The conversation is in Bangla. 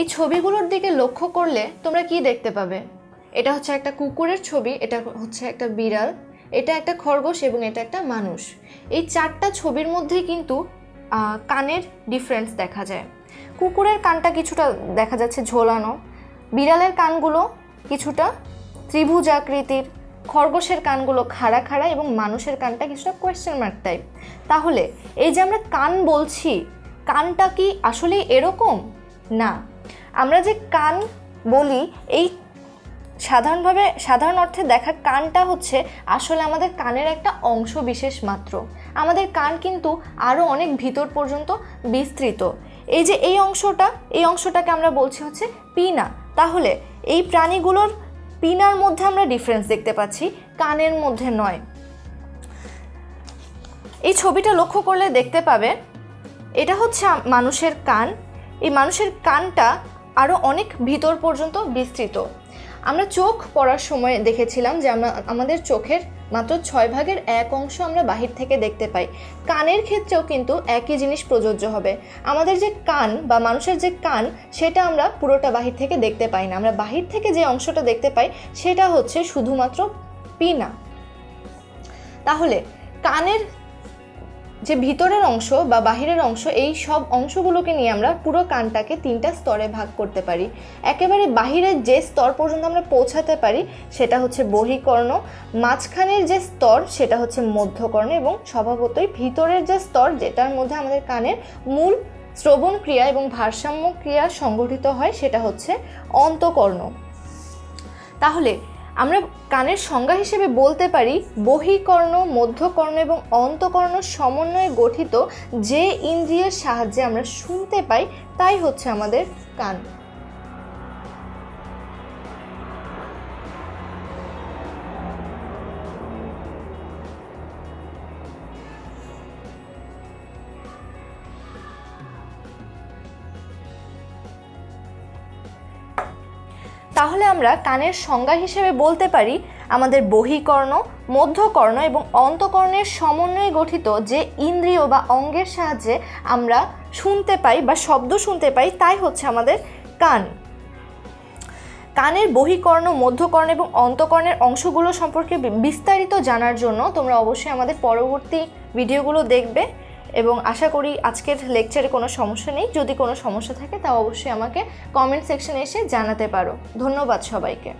এই ছবিগুলোর দিকে লক্ষ্য করলে তোমরা কি দেখতে পাবে? এটা হচ্ছে একটা কুকুরের ছবি, এটা হচ্ছে একটা বিড়াল, এটা একটা খরগোশ এবং এটা একটা মানুষ। এই চারটা ছবির মধ্যেই কিন্তু কানের ডিফারেন্স দেখা যায়। কুকুরের কানটা কিছুটা দেখা যাচ্ছে ঝোলানো, বিড়ালের কানগুলো কিছুটা ত্রিভুজ আকৃতির, খরগোশের কানগুলো খাড়া খাড়া এবং মানুষের কানটা কিছুটা কোয়েশ্চেন মার্ক টাইপ তাহলে এই যে আমরা কান বলছি, কানটা কি আসলে এরকম? না। আমরা যে কান বলি, এই সাধারণভাবে, সাধারণ অর্থে দেখা কানটা হচ্ছে আসলে আমাদের কানের একটা অংশ বিশেষ মাত্র। আমাদের কান কিন্তু আরও অনেক ভিতর পর্যন্ত বিস্তৃত। এই যে এই অংশটা, এই অংশটাকে আমরা বলছি হচ্ছে পিনা। তাহলে এই প্রাণীগুলোর পিনার মধ্যে আমরা ডিফারেন্স দেখতে পাচ্ছি, কানের মধ্যে নয়। এই ছবিটা লক্ষ্য করলে দেখতে পাবে, এটা হচ্ছে মানুষের কান। এই মানুষের কানটা আরও অনেক ভিতর পর্যন্ত বিস্তৃত। আমরা চোখ পড়ার সময় দেখেছিলাম যে আমরা, আমাদের চোখের মাত্র ছয় ভাগের এক অংশ আমরা বাহির থেকে দেখতে পাই। কানের ক্ষেত্রেও কিন্তু একই জিনিস প্রযোজ্য হবে। আমাদের যে কান বা মানুষের যে কান, সেটা আমরা পুরোটা বাহির থেকে দেখতে পাই না। আমরা বাহির থেকে যে অংশটা দেখতে পাই, সেটা হচ্ছে শুধুমাত্র পিনা। তাহলে কানের যে ভিতরের অংশ বা বাহিরের অংশ, এই সব অংশগুলোকে নিয়ে আমরা পুরো কানটাকে তিনটা স্তরে ভাগ করতে পারি। একেবারে বাহিরের যে স্তর পর্যন্ত আমরা পৌঁছাতে পারি, সেটা হচ্ছে বহিকর্ণ। মাঝখানের যে স্তর, সেটা হচ্ছে মধ্যকর্ণ এবং স্বভাবতই ভিতরের যে স্তর, যেটার মধ্যে আমাদের কানের মূল শ্রবণ ক্রিয়া এবং ভারসাম্য ক্রিয়া সংগঠিত হয়, সেটা হচ্ছে অন্তকর্ণ। তাহলে আমরা কানের সংজ্ঞা হিসেবে বলতে পারি বহিকর্ণ, মধ্যকর্ণ এবং অন্তকর্ণ সমন্বয়ে গঠিত যে ইন্দ্রিয়ের সাহায্যে আমরা শুনতে পাই, তাই হচ্ছে আমাদের কান। তাহলে আমরা কানের সংজ্ঞা হিসেবে বলতে পারি আমাদের বহিকর্ণ, মধ্যকর্ণ এবং অন্তকর্ণের সমন্বয়ে গঠিত যে ইন্দ্রিয় বা অঙ্গের সাহায্যে আমরা শুনতে পাই বা শব্দ শুনতে পাই, তাই হচ্ছে আমাদের কান। কানের বহিকর্ণ, মধ্যকর্ণ এবং অন্তকর্ণের অংশগুলো সম্পর্কে বিস্তারিত জানার জন্য তোমরা অবশ্যই আমাদের পরবর্তী ভিডিওগুলো দেখবে। এবং আশা করি আজকের লেকচারে কোনো সমস্যা নেই। যদি কোনো সমস্যা থাকে তা অবশ্যই আমাকে কমেন্ট সেকশনে এসে জানাতে পারো। ধন্যবাদ সবাইকে।